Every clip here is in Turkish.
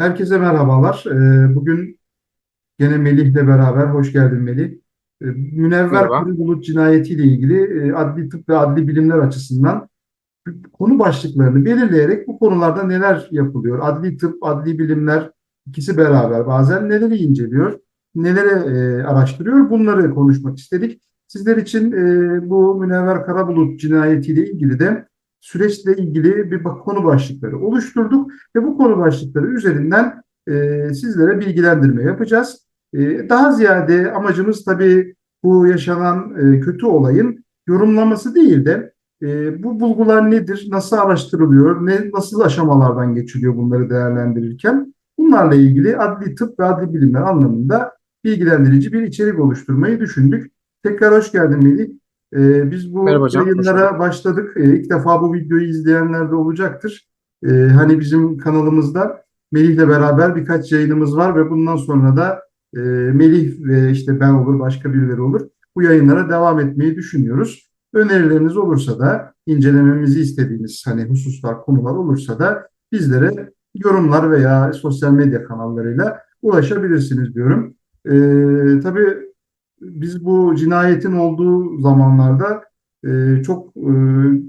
Herkese merhabalar. Ee, Bugün gene Melih'le beraber, hoş geldin Melih. Ee, Münevver Merhaba. Karabulut cinayetiyle ilgili e, adli tıp ve adli bilimler açısından konu başlıklarını belirleyerek bu konularda neler yapılıyor? Adli tıp, adli bilimler ikisi beraber bazen neleri inceliyor, neleri e, araştırıyor? Bunları konuşmak istedik. Sizler için e, bu Münevver Karabulut cinayetiyle ilgili de süreçle ilgili bir konu başlıkları oluşturduk ve bu konu başlıkları üzerinden e, sizlere bilgilendirme yapacağız. E, daha ziyade amacımız tabii bu yaşanan e, kötü olayın yorumlaması değil de e, bu bulgular nedir, nasıl araştırılıyor, ne, nasıl aşamalardan geçiliyor bunları değerlendirirken bunlarla ilgili adli tıp ve adli bilimler anlamında bilgilendirici bir içerik oluşturmayı düşündük. Tekrar hoş geldin Melih. E, biz bu Merhaba hocam, yayınlara başladık. E, ilk defa bu videoyu izleyenler de olacaktır. E, hani bizim kanalımızda Melih'le beraber birkaç yayınımız var ve bundan sonra da e, Melih ve işte ben olur, başka birileri olur. Bu yayınlara devam etmeyi düşünüyoruz. Önerileriniz olursa da incelememizi istediğiniz hani hususlar, konular olursa da bizlere yorumlar veya sosyal medya kanallarıyla ulaşabilirsiniz diyorum. Ee, tabii biz bu cinayetin olduğu zamanlarda e, çok e,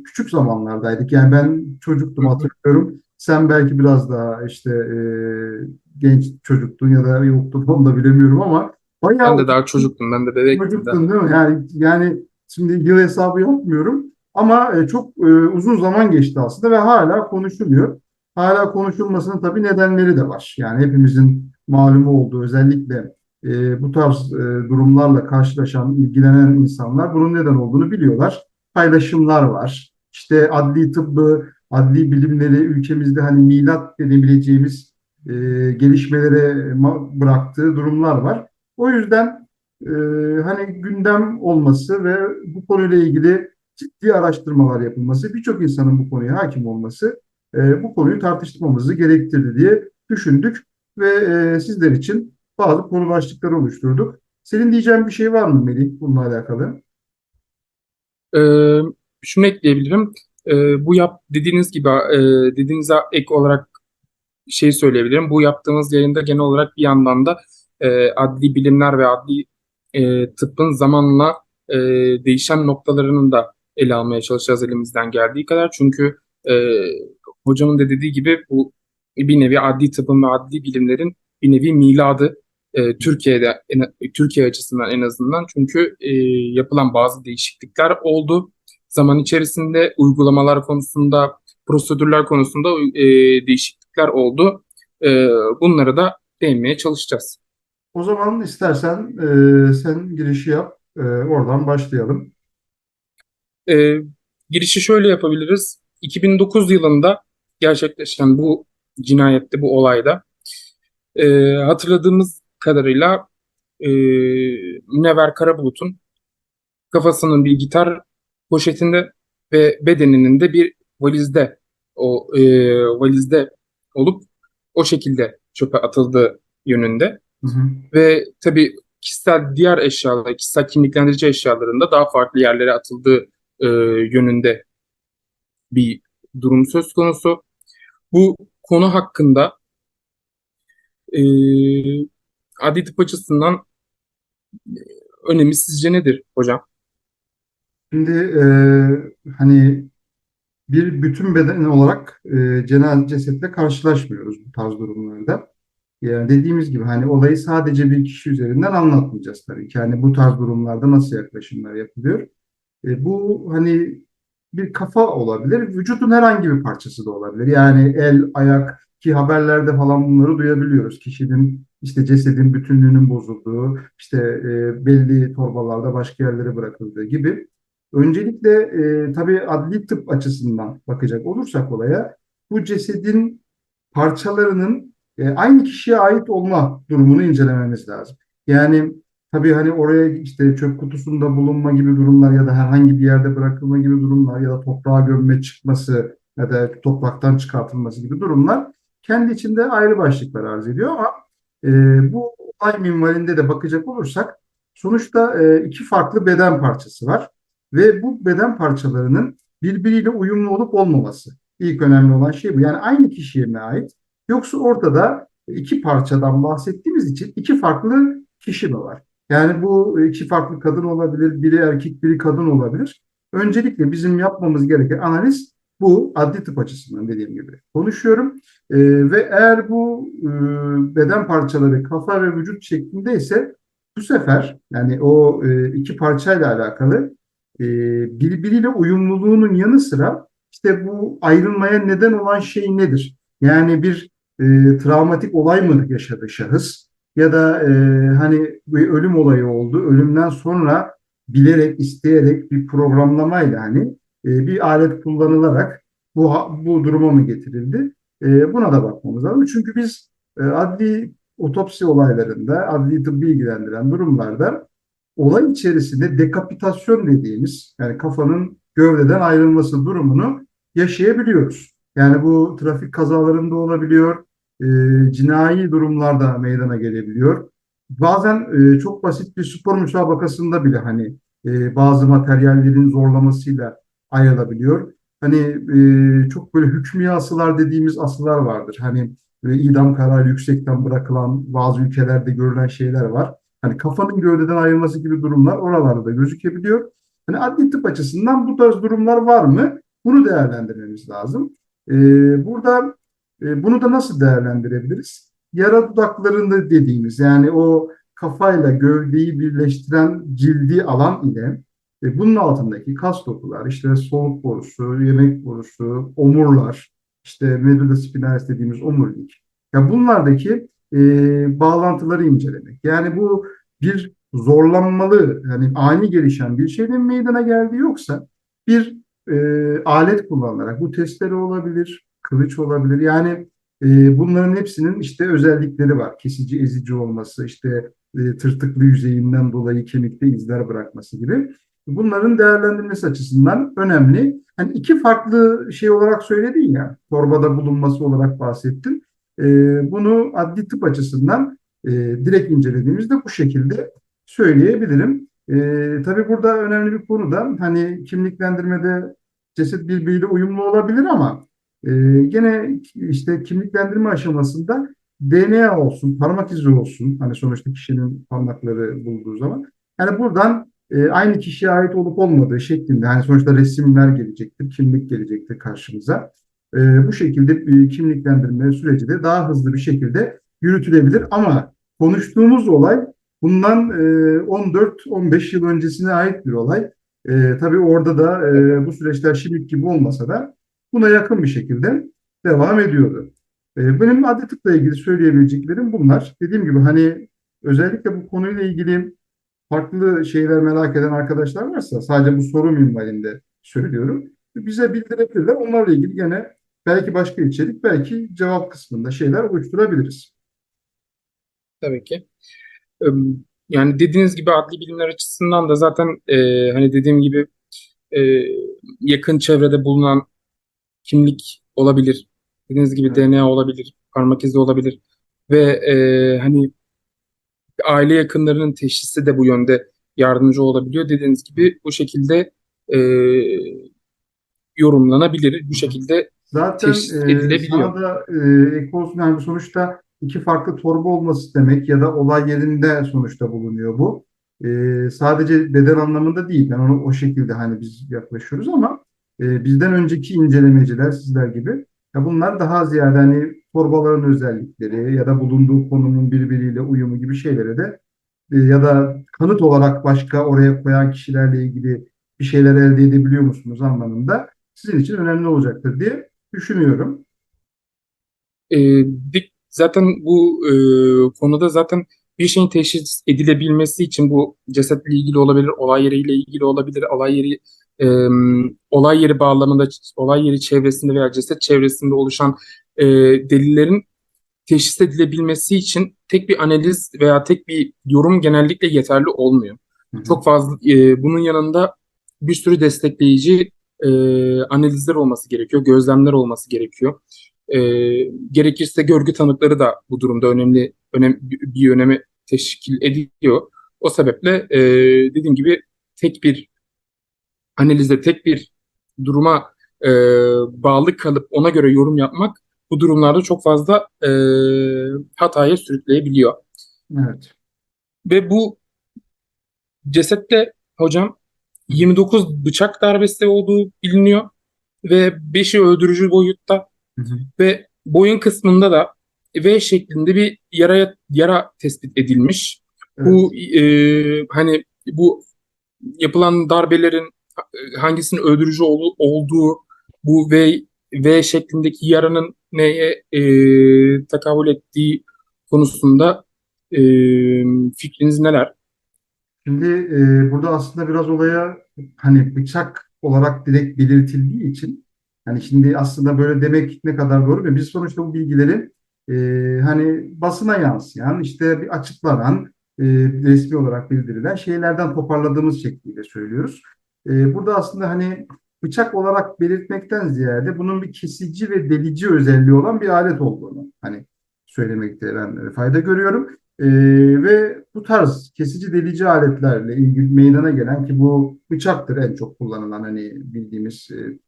küçük zamanlardaydık. Yani ben çocuktum hatırlıyorum. Sen belki biraz daha işte e, genç çocuktun ya da yoktun onu da bilemiyorum ama Ben bayağı de daha çocuktum. Ben de bebektim de. Çocuktun değil mi? Yani yani şimdi yıl hesabı yapmıyorum ama e, çok e, uzun zaman geçti aslında ve hala konuşuluyor. Hala konuşulmasının tabii nedenleri de var. Yani hepimizin malumu olduğu özellikle e, bu tarz e, durumlarla karşılaşan, ilgilenen insanlar bunun neden olduğunu biliyorlar. Paylaşımlar var. İşte adli tıbbı, adli bilimleri ülkemizde hani milat denebileceğimiz e, gelişmelere ma- bıraktığı durumlar var. O yüzden e, hani gündem olması ve bu konuyla ilgili ciddi araştırmalar yapılması, birçok insanın bu konuya hakim olması e, bu konuyu tartışmamızı gerektirdi diye düşündük ve e, sizler için bazı konu başlıkları oluşturduk. Senin diyeceğin bir şey var mı Melih bununla alakalı? Ee, şunu ekleyebilirim. Ee, bu yap dediğiniz gibi e, dediğinize ek olarak şey söyleyebilirim. Bu yaptığımız yayında genel olarak bir yandan da e, adli bilimler ve adli e, tıbbın zamanla e, değişen noktalarını da ele almaya çalışacağız elimizden geldiği kadar. Çünkü e, hocamın da dediği gibi bu bir nevi adli tıbbın ve adli bilimlerin bir nevi miladı e, Türkiye'de en- Türkiye açısından en azından çünkü e, yapılan bazı değişiklikler oldu. Zaman içerisinde uygulamalar konusunda, prosedürler konusunda e, değişiklikler oldu. E, bunları da değinmeye çalışacağız. O zaman istersen e, sen girişi yap, e, oradan başlayalım. E, girişi şöyle yapabiliriz. 2009 yılında gerçekleşen bu cinayette, bu olayda e, hatırladığımız kadarıyla e, Münevver Karabulut'un kafasının bir gitar poşetinde ve bedeninin de bir valizde o e, valizde olup o şekilde çöpe atıldığı yönünde Hı hı. ve tabii kişisel diğer eşyalar, kişisel kimliklendirici eşyalarında daha farklı yerlere atıldığı e, yönünde bir durum söz konusu. Bu konu hakkında e, adli tıp açısından önemi sizce nedir hocam? Şimdi e, hani bir bütün beden olarak e, cenaze cesetle karşılaşmıyoruz bu tarz durumlarda. Yani dediğimiz gibi hani olayı sadece bir kişi üzerinden anlatmayacağız tabii ki. Yani bu tarz durumlarda nasıl yaklaşımlar yapılıyor? E, bu hani bir kafa olabilir, vücudun herhangi bir parçası da olabilir. Yani el, ayak ki haberlerde falan bunları duyabiliyoruz. Kişinin işte cesedin bütünlüğünün bozulduğu, işte e, belli torbalarda başka yerlere bırakıldığı gibi. Öncelikle e, tabii adli tıp açısından bakacak olursak olaya, bu cesedin parçalarının e, aynı kişiye ait olma durumunu incelememiz lazım. Yani tabii hani oraya işte çöp kutusunda bulunma gibi durumlar ya da herhangi bir yerde bırakılma gibi durumlar ya da toprağa gömme çıkması ya da topraktan çıkartılması gibi durumlar kendi içinde ayrı başlıklar arz ediyor ama e, bu olay minvalinde de bakacak olursak sonuçta e, iki farklı beden parçası var ve bu beden parçalarının birbiriyle uyumlu olup olmaması. İlk önemli olan şey bu. Yani aynı kişiye mi ait? Yoksa ortada iki parçadan bahsettiğimiz için iki farklı kişi mi var? Yani bu iki farklı kadın olabilir, biri erkek, biri kadın olabilir. Öncelikle bizim yapmamız gereken analiz bu adli tıp açısından dediğim gibi konuşuyorum. Ee, ve eğer bu e, beden parçaları kafa ve vücut şeklindeyse bu sefer yani o e, iki parçayla alakalı e, birbiriyle uyumluluğunun yanı sıra işte bu ayrılmaya neden olan şey nedir? Yani bir e, travmatik olay mı yaşadı şahıs? Ya da e, hani bir ölüm olayı oldu. Ölümden sonra bilerek, isteyerek bir programlamayla hani e, bir alet kullanılarak bu bu duruma mı getirildi? E, buna da bakmamız lazım. Çünkü biz e, adli otopsi olaylarında, adli tıbbi ilgilendiren durumlarda olay içerisinde dekapitasyon dediğimiz yani kafanın gövdeden ayrılması durumunu yaşayabiliyoruz. Yani bu trafik kazalarında olabiliyor, e, cinayi durumlarda meydana gelebiliyor. Bazen e, çok basit bir spor müsabakasında bile hani e, bazı materyallerin zorlamasıyla ayrılabiliyor. Hani e, çok böyle hükmü asılar dediğimiz asılar vardır. Hani ve idam kararı yüksekten bırakılan bazı ülkelerde görülen şeyler var. Hani kafanın gövdeden ayrılması gibi durumlar oralarda da gözükebiliyor. Hani adli tıp açısından bu tarz durumlar var mı? Bunu değerlendirmemiz lazım. Ee, burada e, bunu da nasıl değerlendirebiliriz? Yara dudaklarında dediğimiz yani o kafayla gövdeyi birleştiren cildi alan ile e, bunun altındaki kas dokular, işte soluk borusu, yemek borusu, omurlar, işte medulla spinalis dediğimiz omurilik. Ya bunlardaki e, bağlantıları incelemek. Yani bu bir zorlanmalı, yani ani gelişen bir şeyin meydana geldiği yoksa bir e, alet kullanılarak, bu testleri olabilir, kılıç olabilir. Yani e, bunların hepsinin işte özellikleri var. Kesici, ezici olması, işte e, tırtıklı yüzeyinden dolayı kemikte izler bırakması gibi. Bunların değerlendirilmesi açısından önemli. Hani iki farklı şey olarak söyledin ya, torbada bulunması olarak bahsettin. E, bunu adli tıp açısından e, direkt incelediğimizde bu şekilde söyleyebilirim. E, tabii burada önemli bir konu da hani kimliklendirmede ceset birbiriyle uyumlu olabilir ama e, gene işte kimliklendirme aşamasında DNA olsun, parmak izi olsun. Hani sonuçta kişinin parmakları bulduğu zaman. Yani buradan e, aynı kişiye ait olup olmadığı şeklinde hani sonuçta resimler gelecektir, kimlik gelecektir karşımıza. E, bu şekilde bir kimliklendirme süreci de daha hızlı bir şekilde yürütülebilir ama konuştuğumuz olay bundan e, 14-15 yıl öncesine ait bir olay. E, tabii orada da e, bu süreçler şimdiki gibi olmasa da buna yakın bir şekilde devam ediyordu. E, benim adli tıpla ilgili söyleyebileceklerim bunlar. Dediğim gibi hani özellikle bu konuyla ilgili farklı şeyler merak eden arkadaşlar varsa sadece bu soru minvalinde söylüyorum. Bize bildirebilirler. Onlarla ilgili gene belki başka içerik, belki cevap kısmında şeyler oluşturabiliriz. Tabii ki. Yani dediğiniz gibi adli bilimler açısından da zaten e, hani dediğim gibi e, yakın çevrede bulunan kimlik olabilir. Dediğiniz gibi Evet. DNA olabilir, parmak izi olabilir ve e, hani aile yakınlarının teşhisi de bu yönde yardımcı olabiliyor. Dediğiniz gibi bu şekilde e, yorumlanabilir. Bu şekilde Zaten e, sana da e, ek olsun yani sonuçta iki farklı torba olması demek ya da olay yerinde sonuçta bulunuyor bu. E, sadece beden anlamında değil. Ben onu o şekilde hani biz yaklaşıyoruz ama e, bizden önceki incelemeciler sizler gibi ya bunlar daha ziyade hani torbaların özellikleri ya da bulunduğu konumun birbiriyle uyumu gibi şeylere de e, ya da kanıt olarak başka oraya koyan kişilerle ilgili bir şeyler elde edebiliyor musunuz anlamında sizin için önemli olacaktır diye düşünüyorum. E, dik- zaten bu e, konuda zaten bir şeyin teşhis edilebilmesi için bu cesetle ilgili olabilir, olay yeriyle ilgili olabilir, olay yeri e, olay yeri bağlamında, olay yeri çevresinde veya ceset çevresinde oluşan e, delillerin teşhis edilebilmesi için tek bir analiz veya tek bir yorum genellikle yeterli olmuyor. Hı hı. Çok fazla e, bunun yanında bir sürü destekleyici e, analizler olması gerekiyor, gözlemler olması gerekiyor. E, gerekirse görgü tanıkları da bu durumda önemli önem, bir önemi teşkil ediyor. O sebeple e, dediğim gibi tek bir analize, tek bir duruma e, bağlı kalıp ona göre yorum yapmak bu durumlarda çok fazla e, hataya sürükleyebiliyor. Evet. Ve bu cesette hocam 29 bıçak darbesi olduğu biliniyor ve 5'i öldürücü boyutta Hı hı. ve boyun kısmında da V şeklinde bir yara yara tespit edilmiş. Bu e, hani bu yapılan darbelerin hangisinin öldürücü ol- olduğu bu V V şeklindeki yaranın neye e, tekabül ettiği konusunda e, fikriniz neler? Şimdi e, burada aslında biraz olaya hani bıçak olarak direkt belirtildiği için hani şimdi aslında böyle demek ne kadar doğru ve biz sonuçta bu bilgileri e, hani basına yansıyan işte bir açıklanan e, resmi olarak bildirilen şeylerden toparladığımız şekliyle söylüyoruz. E, burada aslında hani bıçak olarak belirtmekten ziyade bunun bir kesici ve delici özelliği olan bir alet olduğunu hani söylemekte ben fayda görüyorum. Ee, ve bu tarz kesici delici aletlerle ilgili meydana gelen ki bu bıçaktır en çok kullanılan hani bildiğimiz e,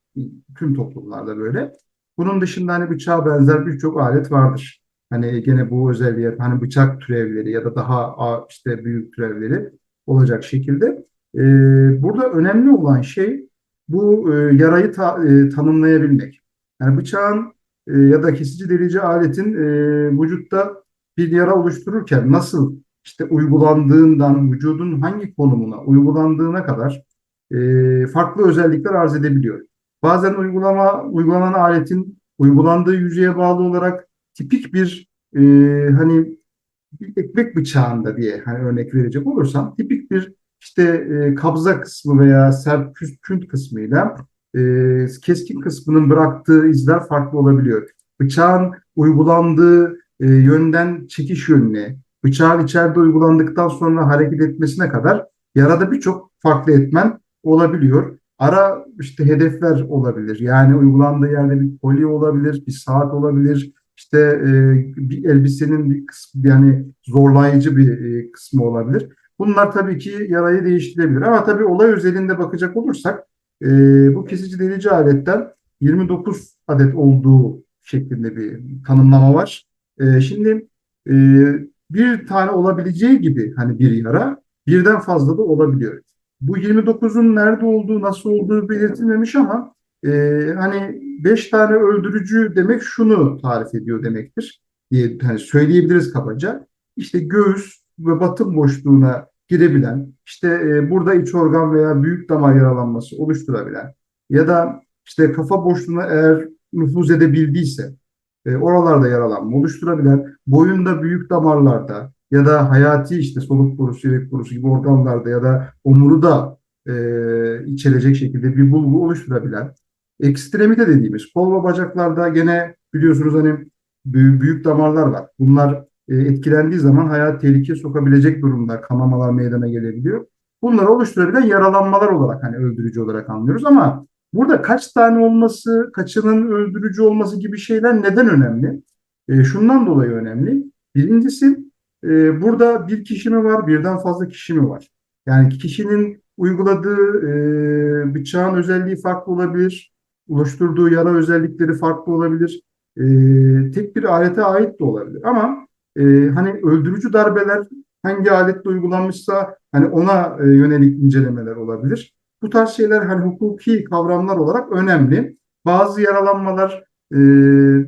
tüm toplumlarda böyle. Bunun dışında hani bıçağa benzer birçok alet vardır. Hani gene bu özelliğe hani bıçak türevleri ya da daha işte büyük türevleri olacak şekilde. Ee, burada önemli olan şey bu e, yarayı ta- e, tanımlayabilmek. Yani bıçağın e, ya da kesici delici aletin e, vücutta bir yara oluştururken nasıl işte uygulandığından vücudun hangi konumuna uygulandığına kadar e, farklı özellikler arz edebiliyor. Bazen uygulama uygulanan aletin uygulandığı yüzeye bağlı olarak tipik bir e, hani bir ekmek bıçağında diye hani örnek verecek olursam tipik bir işte e, kabza kısmı veya sert küs- künt kısmıyla e, keskin kısmının bıraktığı izler farklı olabiliyor. Bıçağın uygulandığı e, yönden çekiş yönüne, bıçağın içeride uygulandıktan sonra hareket etmesine kadar yarada birçok farklı etmen olabiliyor. Ara işte hedefler olabilir. Yani uygulandığı yerde bir kolye olabilir, bir saat olabilir. İşte e, bir elbisenin bir kısmı yani zorlayıcı bir e, kısmı olabilir. Bunlar tabii ki yarayı değiştirebilir. Ama tabii olay özelinde bakacak olursak e, bu kesici delici aletten 29 adet olduğu şeklinde bir tanımlama var. E, şimdi e, bir tane olabileceği gibi hani bir yara birden fazla da olabiliyor. Bu 29'un nerede olduğu, nasıl olduğu belirtilmemiş ama e, hani 5 tane öldürücü demek şunu tarif ediyor demektir diye hani söyleyebiliriz kabaca. İşte göğüs ve batın boşluğuna girebilen, işte e, burada iç organ veya büyük damar yaralanması oluşturabilen ya da işte kafa boşluğuna eğer nüfuz edebildiyse e, oralarda yaralanma oluşturabilen, boyunda büyük damarlarda ya da hayati işte soluk borusu, yürek borusu gibi organlarda ya da omurda e, içerecek şekilde bir bulgu oluşturabilen, ekstremite dediğimiz kol ve bacaklarda gene biliyorsunuz hani büyük, büyük damarlar var. Bunlar e, etkilendiği zaman hayat tehlikeye sokabilecek durumda kanamalar meydana gelebiliyor. Bunları oluşturabilen yaralanmalar olarak hani öldürücü olarak anlıyoruz ama burada kaç tane olması, kaçının öldürücü olması gibi şeyler neden önemli? E, şundan dolayı önemli. Birincisi e, burada bir kişi mi var, birden fazla kişi mi var? Yani kişinin uyguladığı e, bıçağın özelliği farklı olabilir, oluşturduğu yara özellikleri farklı olabilir. E, tek bir alete ait de olabilir. Ama e, hani öldürücü darbeler hangi aletle uygulanmışsa hani ona e, yönelik incelemeler olabilir. Bu tarz şeyler hani hukuki kavramlar olarak önemli. Bazı yaralanmalar e,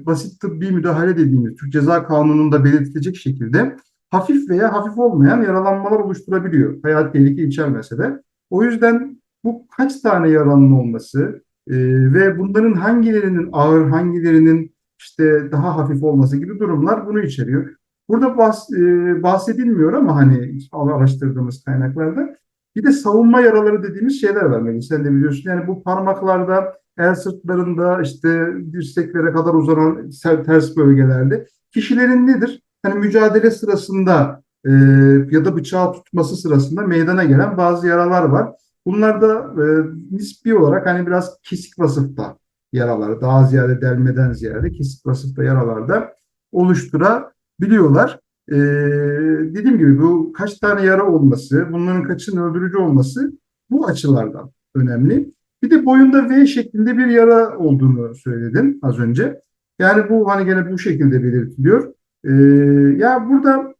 basit tıbbi müdahale dediğimiz Türk Ceza Kanunu'nda belirtilecek şekilde hafif veya hafif olmayan yaralanmalar oluşturabiliyor. Hayat tehlike içermese de. O yüzden bu kaç tane yaranın olması e, ve bunların hangilerinin ağır, hangilerinin işte daha hafif olması gibi durumlar bunu içeriyor. Burada bahs e, bahsedilmiyor ama hani araştırdığımız kaynaklarda bir de savunma yaraları dediğimiz şeyler var Melih. Sen de biliyorsun. Yani bu parmaklarda, el sırtlarında, işte dirseklere kadar uzanan ters bölgelerde kişilerin nedir? Hani mücadele sırasında e, ya da bıçağı tutması sırasında meydana gelen bazı yaralar var. Bunlar da e, nispi olarak hani biraz kesik vasıfta yaralar, daha ziyade delmeden ziyade kesik vasıfta yaralarda oluşturabiliyorlar. Ee, dediğim gibi bu kaç tane yara olması, bunların kaçının öldürücü olması bu açılardan önemli. Bir de boyunda V şeklinde bir yara olduğunu söyledin az önce. Yani bu hani gene bu şekilde belirtiliyor. Ee, ya burada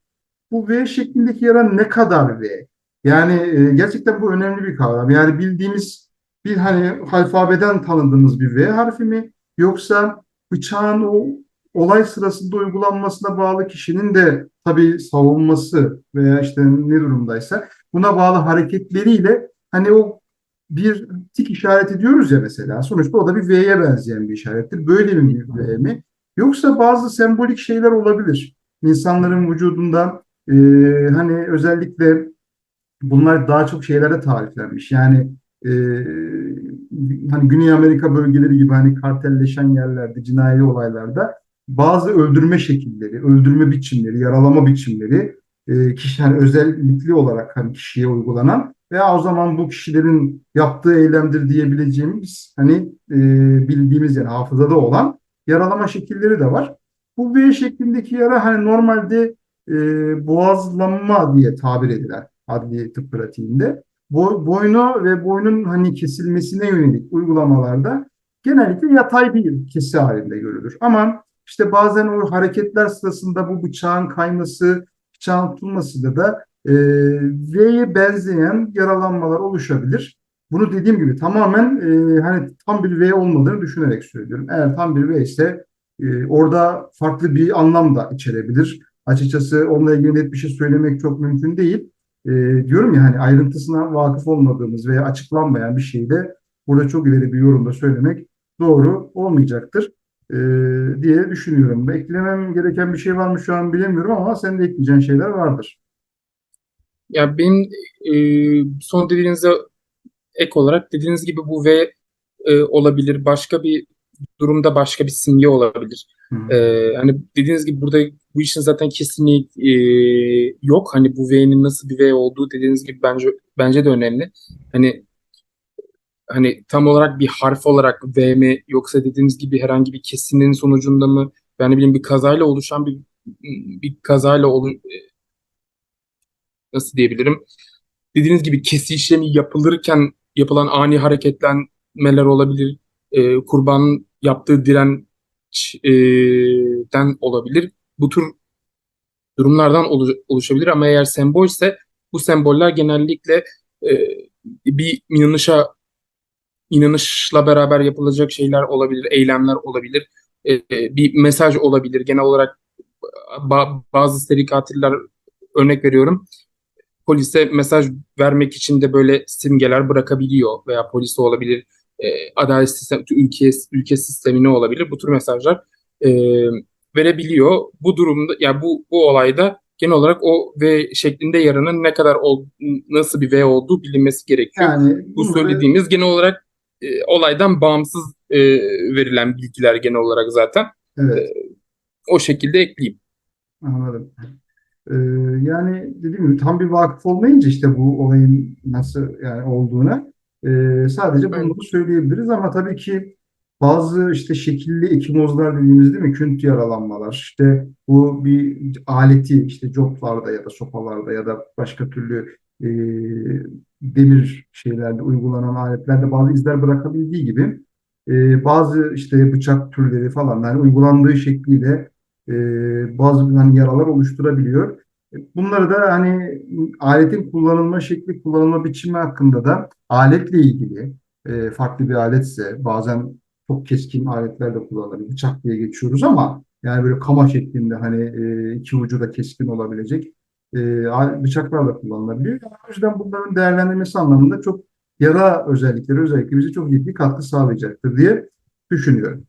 bu V şeklindeki yara ne kadar V? Yani e, gerçekten bu önemli bir kavram. Yani bildiğimiz bir hani alfabeden tanıdığımız bir V harfi mi? Yoksa bıçağın o olay sırasında uygulanmasına bağlı kişinin de tabii savunması veya işte ne durumdaysa buna bağlı hareketleriyle hani o bir tik işareti diyoruz ya mesela. Sonuçta o da bir V'ye benzeyen bir işarettir. Böyle bir V mi? Yoksa bazı sembolik şeyler olabilir. İnsanların vücudunda e, hani özellikle bunlar daha çok şeylere tariflenmiş. Yani e, hani Güney Amerika bölgeleri gibi hani kartelleşen yerlerde, cinayi olaylarda bazı öldürme şekilleri, öldürme biçimleri, yaralama biçimleri e, kişi hani özellikli olarak hani kişiye uygulanan veya o zaman bu kişilerin yaptığı eylemdir diyebileceğimiz hani e, bildiğimiz yani hafızada olan yaralama şekilleri de var. Bu V şeklindeki yara hani normalde e, boğazlanma diye tabir edilen adli tıp pratiğinde boy, boynu ve boynun hani kesilmesine yönelik uygulamalarda genellikle yatay bir kesi halinde görülür. Ama işte bazen o hareketler sırasında bu bıçağın kayması, bıçağın tutulmasıyla da e, V'ye benzeyen yaralanmalar oluşabilir. Bunu dediğim gibi tamamen e, hani tam bir V olmadığını düşünerek söylüyorum. Eğer tam bir V ise e, orada farklı bir anlam da içerebilir. Açıkçası onunla ilgili net bir şey söylemek çok mümkün değil. E, diyorum ya hani ayrıntısına vakıf olmadığımız veya açıklanmayan bir şeyi de burada çok ileri bir yorumda söylemek doğru olmayacaktır e, diye düşünüyorum. Eklemem gereken bir şey var mı şu an bilemiyorum ama senin de ekleyeceğin şeyler vardır. Ya benim e, son dediğinize ek olarak dediğiniz gibi bu V e, olabilir. Başka bir durumda başka bir simge olabilir. Hı. E, hani dediğiniz gibi burada bu işin zaten kesinliği e, yok. Hani bu V'nin nasıl bir V olduğu dediğiniz gibi bence bence de önemli. Hani hani tam olarak bir harf olarak V mi yoksa dediğiniz gibi herhangi bir kesinin sonucunda mı yani bileyim bir kazayla oluşan bir bir kazayla olu, nasıl diyebilirim? Dediğiniz gibi kesi işlemi yapılırken yapılan ani hareketlenmeler olabilir. E, kurbanın yaptığı dirençten olabilir. Bu tür durumlardan olu- oluşabilir ama eğer sembolse bu semboller genellikle e, bir inanışa inanışla beraber yapılacak şeyler olabilir, eylemler olabilir, e, e, bir mesaj olabilir. Genel olarak ba- bazı seri katiller örnek veriyorum polise mesaj vermek için de böyle simgeler bırakabiliyor veya polise olabilir, e, adalet sistemi, ülke, ülke sistemine olabilir. Bu tür mesajlar e, verebiliyor. Bu durumda ya bu bu olayda genel olarak o V şeklinde yaranın ne kadar ol, nasıl bir V olduğu bilinmesi gerekiyor. Yani Bu söylediğimiz genel olarak e, olaydan bağımsız e, verilen bilgiler genel olarak zaten. evet. O şekilde ekleyeyim. Anladım. Ee, yani dediğim gibi tam bir vakıf olmayınca işte bu olayın nasıl yani olduğuna e, sadece bunu söyleyebiliriz ama tabii ki bazı işte şekilli ekimozlar dediğimiz değil mi? Künt yaralanmalar işte bu bir aleti işte coplarda ya da sopalarda ya da başka türlü e, demir şeylerde uygulanan aletlerde bazı izler bırakabildiği gibi e, bazı işte bıçak türleri falan yani uygulandığı şekliyle e, bazı hani yaralar oluşturabiliyor. Bunları da hani aletin kullanılma şekli, kullanılma biçimi hakkında da aletle ilgili e, farklı bir aletse bazen çok keskin aletler de kullanılabilir. Bıçak diye geçiyoruz ama yani böyle kama şeklinde hani e, iki ucu da keskin olabilecek e, al- bıçaklar da kullanılabiliyor. O yüzden bunların değerlendirmesi anlamında çok yara özellikleri özellikle bize çok ciddi katkı sağlayacaktır diye düşünüyorum.